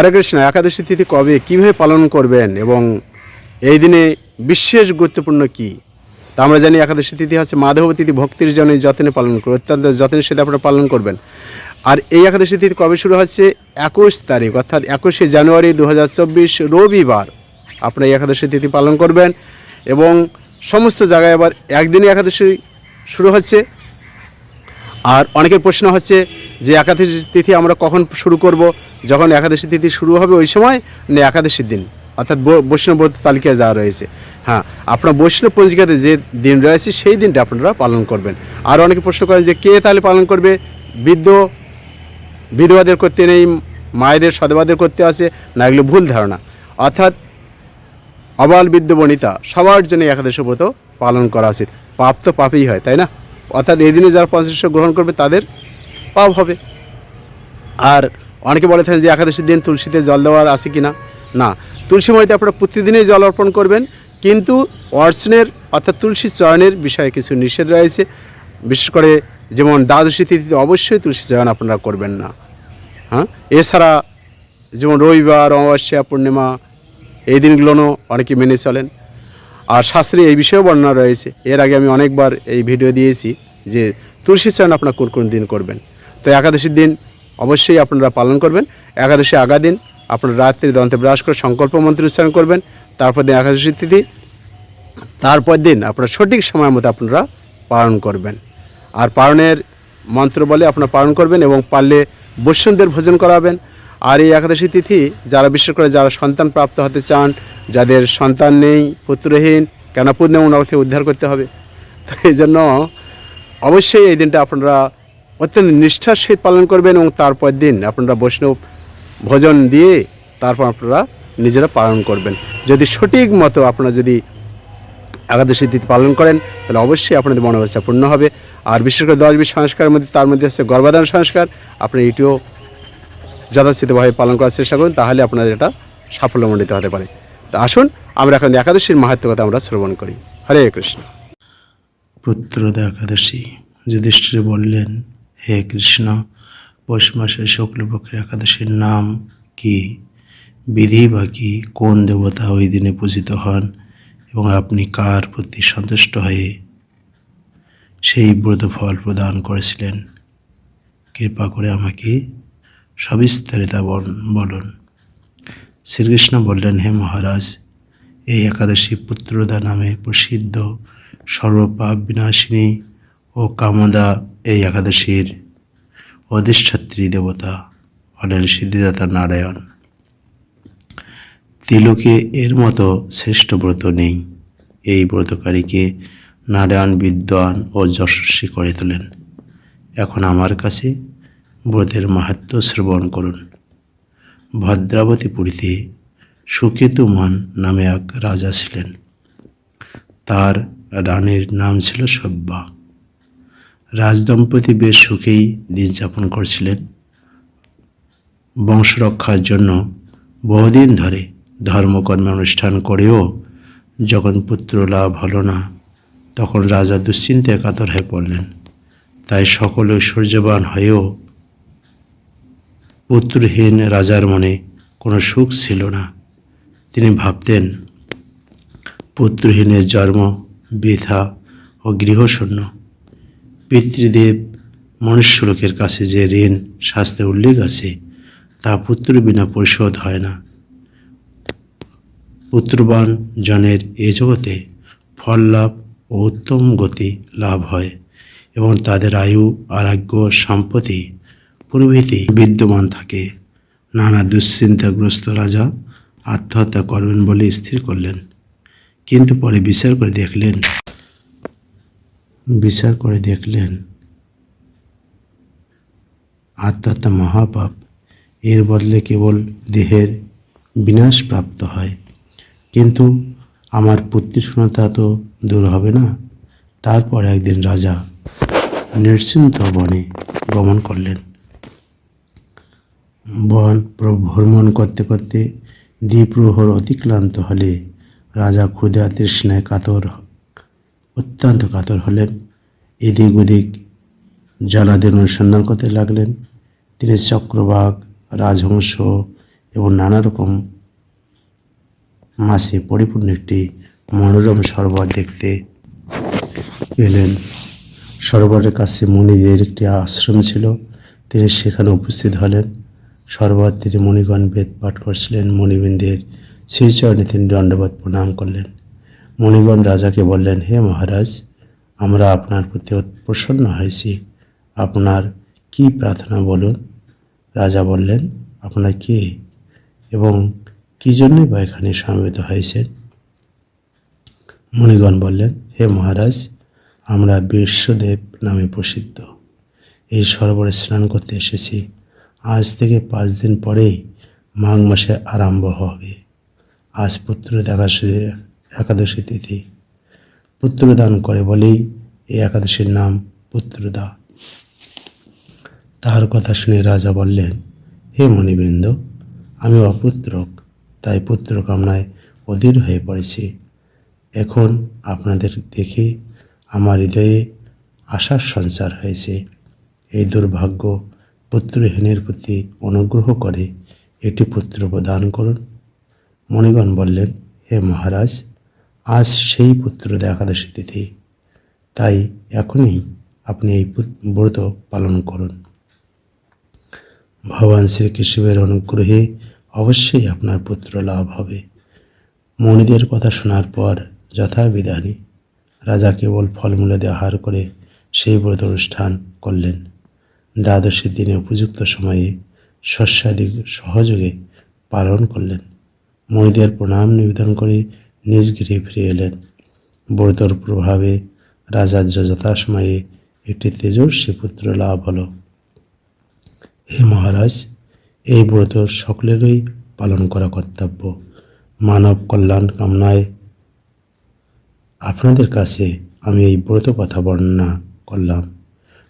হরে কৃষ্ণ, একাদশী তিথি কবে, কীভাবে পালন করবেন এবং এই দিনে বিশেষ গুরুত্বপূর্ণ কি? তা আমরা জানি একাদশী তিথি হচ্ছে মাধব তিথি, ভক্তির জন্য যত্নে পালন করে, অত্যন্ত যত্নের সাথে আপনারা পালন করবেন। আর এই একাদশী তিথি কবে শুরু হচ্ছে? একুশ তারিখ, অর্থাৎ একুশে জানুয়ারি দু হাজার চব্বিশ রবিবার আপনারা এই একাদশী তিথি পালন করবেন। এবং সমস্ত জায়গায় আবার একদিনই একাদশী শুরু হচ্ছে। আর অনেকের প্রশ্ন হচ্ছে যে একাদশী তিথি আমরা কখন শুরু করব? যখন একাদশী তিথি শুরু হবে ওই সময়? না, একাদশীর দিন। অর্থাৎ বৈষ্ণব তালিকায় যা রয়েছে। হ্যাঁ আপনার বৈষ্ণব পঞ্জিকাতে যে দিন রয়েছে, সেই দিনটা আপনারা পালন করবেন। আর অনেকে প্রশ্ন করেন যে কে তাহলে পালন করবে? বৃদ্ধ, বিধবাদের করতে নেই, মায়েদের সদবাদের করতে আছে, না, এগুলো ভুল ধারণা। অর্থাৎ অবাল, বৃদ্ধ, বনিতা, সবার জন্য একাদশী ব্রত পালন করা উচিত। পাপ তো পাপই হয়, তাই না? অর্থাৎ এই দিনে যারা পঞ্চাশ গ্রহণ করবে, তাদের পাপ হবে। আর অনেকে বলে থাকেন যে, একাদশীর দিন তুলসীতে জল দেওয়ার আছে কি না? না। তুলসী মরিতে আপনারা প্রতিদিনই জল অর্পণ করবেন, কিন্তু অর্চনের, অর্থাৎ তুলসী চয়নের বিষয়ে কিছু নিষেধ রয়েছে। বিশেষ করে যেমন দ্বাদশী তিথিতে অবশ্যই তুলসী চয়ন আপনারা করবেন না। হ্যাঁ? এছাড়া যেমন রবিবার, অমাবস্যা, পূর্ণিমা, এই দিনগুলোও অনেকে মেনে চলেন। আর শাস্ত্রে এই বিষয়েও বর্ণনা রয়েছে। এর আগে আমি অনেকবার এই ভিডিও দিয়েছি যে তুলসী চয়ন আপনার কোন কোন দিন করবেন। তো একাদশীর দিন অবশ্যই আপনারা পালন করবেন। একাদশী আগা দিন আপনারা রাত্রি দন্তে ব্রাশ করে সংকল্প মন্ত্র উচ্চারণ করবেন। তারপর দিন একাদশী তিথি, তারপর দিন আপনারা সঠিক সময় মতো আপনারা পালন করবেন। আর পালনের মন্ত্র বলে আপনারা পালন করবেন এবং পারলে বৈষ্ণবদের ভোজন করাবেন। আর এই একাদশী তিথি যারা বিশেষ করে যারা সন্তান প্রাপ্ত হতে চান, যাদের সন্তান নেই, পুত্রহীন, কেন পুণ্য থেকে উদ্ধার করতে হবে? তো এই জন্য অবশ্যই এই দিনটা আপনারা অত্যন্ত নিষ্ঠার সহিত পালন করবেন এবং তারপর দিন আপনারা বৈষ্ণব ভোজন দিয়ে তারপর আপনারা নিজেরা পালন করবেন। যদি সঠিক মতো আপনারা যদি একাদশী তিথি পালন করেন, তাহলে অবশ্যই আপনাদের মনোবাচ্ছা পূর্ণ হবে। আর বিশেষ করে দশ বিশ সংস্কারের মধ্যে, তার মধ্যে হচ্ছে গর্ভাধান সংস্কার। আপনি এটিও যথাচিতভাবে পালন করার চেষ্টা করুন, তাহলে আপনাদের এটা সাফল্যমণ্ডিত হতে পারে। তা আসুন, আমরা এখন একাদশীর মাহাত্ম কথা আমরা শ্রবণ করি। হরে কৃষ্ণ। পুত্রদা একাদশী, যুধিষ্ঠির বললেন, হে কৃষ্ণ, পৌষ মাসের শুক্লপক্ষের একাদশীর নাম কি? বিধি বা কি? কোন দেবতা ওই দিনে পূজিত হন? এবং আপনি কার প্রতি সন্তুষ্ট হয়ে সেই ব্রত ফল প্রদান করেছিলেন? কৃপা করে আমাকে সবিস্তারে তা বল- বলুন। শ্রীকৃষ্ণ বললেন, হে মহারাজ, এই একাদশী পুত্রদা নামে প্রসিদ্ধ সর্বপাপ বিনাশিনী ও কামদা এই একাদশীর অধিষ্ঠাত্রী দেবতা হলেন সিদ্ধিদাতা নারায়ণ। তিলকে এর মতো শ্রেষ্ঠ ব্রত নেই। এই ব্রতকারীকে নারায়ণ বিদ্বান ও যশস্বী করে তোলেন। এখন আমার কাছে ব্রতের মাহাত্ম্য শ্রবণ করুন। ভদ্রাবতীপুরীতে সুকেতুমান নামে এক রাজা ছিলেন। তার রানীর নাম ছিল সব্যা রাজদম্পতি বেশ সুখেই দিন যাপন করছিলেন। বংশরক্ষার জন্য বহুদিন ধরে ধর্মকর্মে অনুষ্ঠান করেও যখন পুত্র লাভ হলো না, তখন রাজা দুশ্চিন্তায় কাতর হয়ে পড়লেন। তাই সকল ঐশ্বর্যবান হয়েও পুত্রহীন রাজার মনে কোনো সুখ ছিল না। তিনি ভাবতেন, পুত্রহীনের জন্ম বৃথা ও গৃহশূন্য। পিতৃদেব মনুষ্যলোকের কাছে যে ঋণ শাস্ত্রে উল্লেখ আছে, তা পুত্র বিনা পরিশোধ হয় না। পুত্রবান জনের এ জগতে ফল লাভ ও উত্তম গতি লাভ হয় এবং তাদের আয়ু, আরোগ্য, সম্পত্তি প্রভৃতি বিদ্যমান থাকে। নানা দুশ্চিন্তাগ্রস্ত রাজা আত্মহত্যা করবেন বলে স্থির করলেন। কিন্তু পরে বিচার করে দেখলেন, বিচার করে দেখলেন, আত্মহত্যা মহাপাপ। এর বদলে কেবল দেহের বিনাশ প্রাপ্ত হয়। কিন্তু আমার পুত্রশূন্যতা তো দূর হবে না। তারপর একদিন রাজা নিশ্চিন্ত বনে গমন করলেন। বন ভ্রমণ করতে করতে দ্বিপ্রহর অতিক্লান্ত হলে রাজা ক্ষুধা তৃষ্ণায় কাতর অত্যন্ত কাতর হলেন। এদিক ওদিক জলাদের অনুসন্ধান করতে লাগলেন। তিনি চক্রবাক রাজহংস এবং নানা রকম মাছে পরিপূর্ণ একটি মনোরম সরোবর দেখতে পেলেন সরোবরের কাছে মুনিদের একটি আশ্রম ছিল। তিনি সেখানে উপস্থিত হলেন। সরোবর মণিগণ বেদ পাঠ করছিলেন, মণিবিন্দের শ্রীচরণে তিনি দণ্ডবাদ প্রণাম করলেন। মণিগণ রাজাকে বললেন, হে মহারাজ, আমরা আপনার প্রতি প্রসন্ন হয়েছি। আপনার কি প্রার্থনা বলুন? রাজা বললেন, আপনার কে এবং কী জন্যই বা এখানে সমবেত হয়েছেন? মণিগণ বললেন, হে মহারাজ, আমরা বিশ্বদেব নামে প্রসিদ্ধ। এই সরোবরে স্নান করতে এসেছি। আজ থেকে পাঁচ দিন পরেই মাঘ মাসে আরম্ভ হবে। আজ পুত্র একাদশী একাদশী তিথি। পুত্রদান করে বলেই এই একাদশীর নাম পুত্রদা। তাহার কথা শুনে রাজা বললেন, হে মণিবৃন্দ, আমি অপুত্রক, তাই পুত্র কামনায় অধীর হয়ে পড়েছি। এখন আপনাদের দেখে আমার হৃদয়ে আশার সঞ্চার হয়েছে। এই দুর্ভাগ্য পুত্রহীনের প্রতি অনুগ্রহ করে একটি পুত্র প্রদান করুন। মণিগণ বললেন, হে মহারাজ, আজ সেই পুত্র একাদশী তিথি, তাই এখনই আপনি এই ব্রত পালন করুন। ভগবান শ্রীকৃষ্ণের অনুগ্রহে অবশ্যই আপনার পুত্র লাভ হবে। মণিদের কথা শোনার পর যথাবিধানে রাজা কেবল ফলমূলে আহার করে সেই ব্রত অনুষ্ঠান করলেন। দ্বাদশীর দিনে উপযুক্ত সময়ে শস্যাদি সহযোগে পালন করলেন। মণিদের প্রণাম নিবেদন করে নিজ গৃহে ফিরে এলেন। ব্রতর প্রভাবে রাজার যথাসময়ে একটি তেজস্বী পুত্র লাভ হলো। হে মহারাজ, এই ব্রত সকলেরই পালন করা কর্তব্য। মানব কল্যাণ কামনায় আপনাদের কাছে আমি এই ব্রত কথা বর্ণনা করলাম।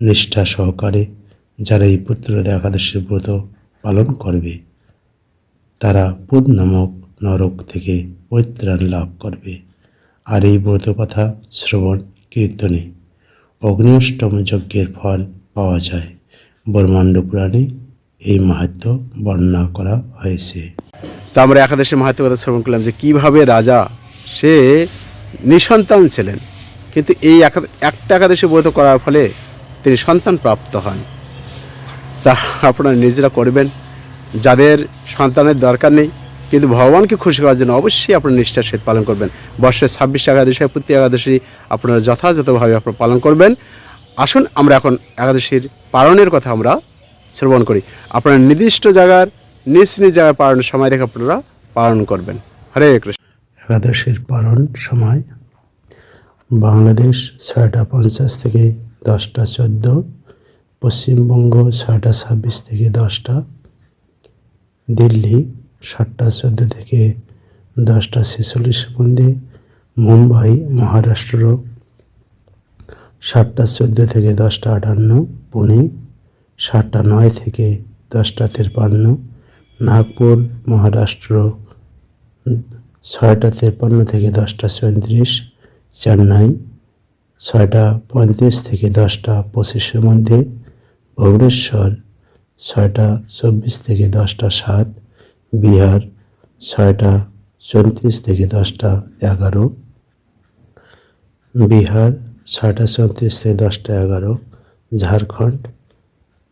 নিষ্ঠা সহকারে যারা এই পুত্র একাদশীর ব্রত পালন করবে, তারা পুদ নামক নরক থেকে পরিত্রাণ লাভ করবে। আর এই ব্রত কথা শ্রবণ কীর্তনে অগ্নিষ্টম যজ্ঞের ফল পাওয়া যায়। ব্রহ্মাণ্ড পুরাণে এই মাহাত্ম বর্ণনা করা হয়েছে। তা আমরা একাদশী মাহাত্ম কথা শ্রবণ করলাম যে কীভাবে রাজা, সে নিঃসন্তান ছিলেন। কিন্তু এই একা- একটা একাদশী ব্রত করার ফলে তিনি সন্তান প্রাপ্ত হন। তা আপনারা নিজেরা করবেন। যাদের সন্তানের দরকার নেই, কিন্তু ভগবানকে খুশি করার জন্য অবশ্যই আপনারা নিষ্ঠার সহিত পালন করবেন। বর্ষের ছাব্বিশ একাদশী প্রতি একাদশী আপনারা যথাযথভাবে আপনারা পালন করবেন। আসুন আমরা এখন একাদশীর পালনের কথা আমরা শ্রবণ করি। আপনারা নির্দিষ্ট জায়গার, নিজ নিজ জায়গায় পালনের সময় দেখে আপনারা পালন করবেন। হরে কৃষ্ণ। একাদশীর পালন সময় বাংলাদেশ ছয়টা পঞ্চাশ থেকে দশটা চোদ্দ পশ্চিমবঙ্গ ছয়টা ছাব্বিশ থেকে দশটা, দিল্লি সাতটা চোদ্দ থেকে দশটা ছেচল্লিশের মধ্যে মুম্বাই মহারাষ্ট্র সাতটা চোদ্দ থেকে দশটা আটান্ন, পুনে সাতটা নয় থেকে দশটা তেরপান্ন, নাগপুর মহারাষ্ট্র ছয়টা তেপ্পান্ন থেকে দশটা চৌত্রিশ, চেন্নাই ছয়টা পঁয়ত্রিশ থেকে দশটা পঁচিশের মধ্যে ভুবনেশ্বর, ছয়টা চব্বিশ থেকে দশটা সাত, বিহার, ছয়টা চৌত্রিশ থেকে দশটা এগারো, বিহার, ছয়টা চৌত্রিশ থেকে দশটা এগারো, ঝাড়খণ্ড,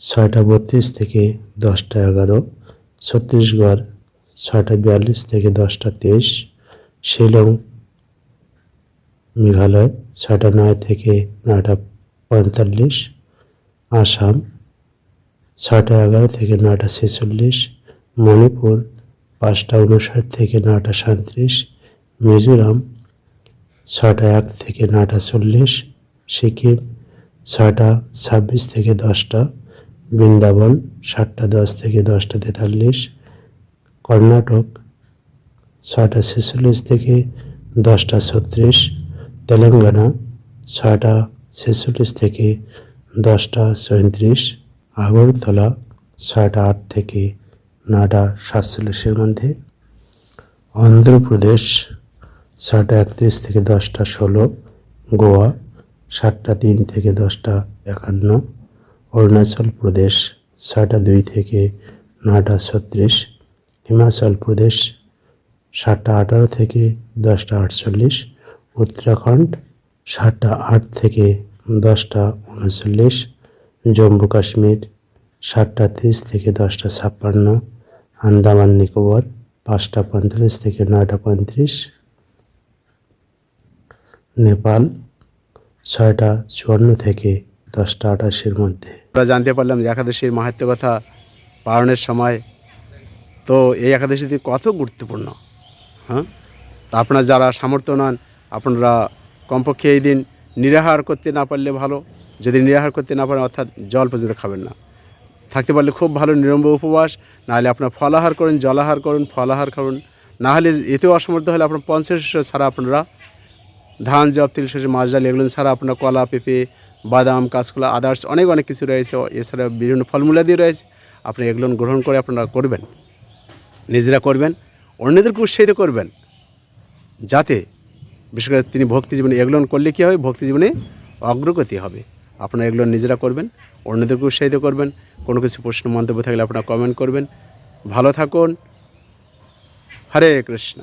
ছয়টা বত্রিশ থেকে দশটা এগারো, ছত্তিশগড়, ছয়টা বিয়াল্লিশ থেকে দশটা তেইশ, শিলং, মেঘালয়, ছয়টা নয় থেকে নয়টা পঁয়তাল্লিশ আসাম ছটা এগারো থেকে নয়টা ছেচল্লিশ, মণিপুর পাঁচটা উনষাট থেকে নয়টা সাঁত্রিশ, মিজোরাম ছটা এক থেকে নয়টা চল্লিশ, সিকিম ছটা ছাব্বিশ থেকে দশটা, বৃন্দাবন সাতটা দশ থেকে দশটা তেতাল্লিশ, কর্ণাটক ছটা ছেচল্লিশ থেকে দশটা ছত্রিশ, তেলেঙ্গানা ছটা ছেচল্লিশ থেকে দশটা চৌত্রিশ আগরতলা ছয়টা আট থেকে নয়টা সাতচল্লিশের মধ্যে। অন্ধ্রপ্রদেশ ছয়টা একত্রিশ থেকে দশটা ষোলো, গোয়া সাতটা তিন থেকে দশটা একান্ন, অরুণাচল প্রদেশ ছয়টা দুই থেকে নয়টা ছত্রিশ, হিমাচল প্রদেশ সাতটা আঠারো থেকে দশটা আটচল্লিশ, উত্তরাখণ্ড সাতটা আট থেকে দশটা উনচল্লিশ, জম্মু কাশ্মীর সাতটা তিরিশ থেকে দশটা ছাপ্পান্ন, আন্দামান নিকোবর পাঁচটা পঁয়তাল্লিশ থেকে নয়টা পঁয়ত্রিশ, নেপাল ছয়টা চুয়ান্ন থেকে দশটা আঠাশের মধ্যে। আমরা জানতে পারলাম যে একাদশীর মাহাত্ম কথা পালনের সময় তো এই একাদশী তিথি কত গুরুত্বপূর্ণ হ্যাঁ? তা আপনারা যারা সামর্থ্য নন, আপনারা কমপক্ষে এই দিন নিরাহার করতে না পারলে ভালো, যদি নিরাহার করতে না পারেন অর্থাৎ জল পর্যন্ত খাবেন না। থাকতে পারলে খুব ভালো নিরম্ব উপবাস, নাহলে আপনার ফলাহার করুন, জলাহার করুন, ফলাহার করুন না হলে এতেও অসমর্থ হলে আপনার পঞ্চাশ ছাড়া আপনারা ধান, জব, তিল শস্য মাছ, ডাল এগুলো ছাড়া আপনার কলা, পেঁপে, বাদাম, কাঁচকলা, আদার্স অনেক অনেক কিছু রয়েছে। এছাড়া বিভিন্ন ফলমূলাদি রয়েছে। আপনি এগুলো গ্রহণ করে আপনারা করবেন। নিজেরা করবেন, অন্যদেরকে উৎসাহিত করবেন। যাতে বিশেষ করে তিনি ভক্তি জীবনে এগুলো করলে কী হবে? ভক্তি জীবনে অগ্রগতি হবে। আপনারা এগুলো নিজেরা করবেন অন্যদেরকে উৎসাহিত করবেন, কোনো কিছু প্রশ্ন, মন্তব্য থাকলে আপনারা কমেন্ট করবেন। ভালো থাকুন। হরে কৃষ্ণ।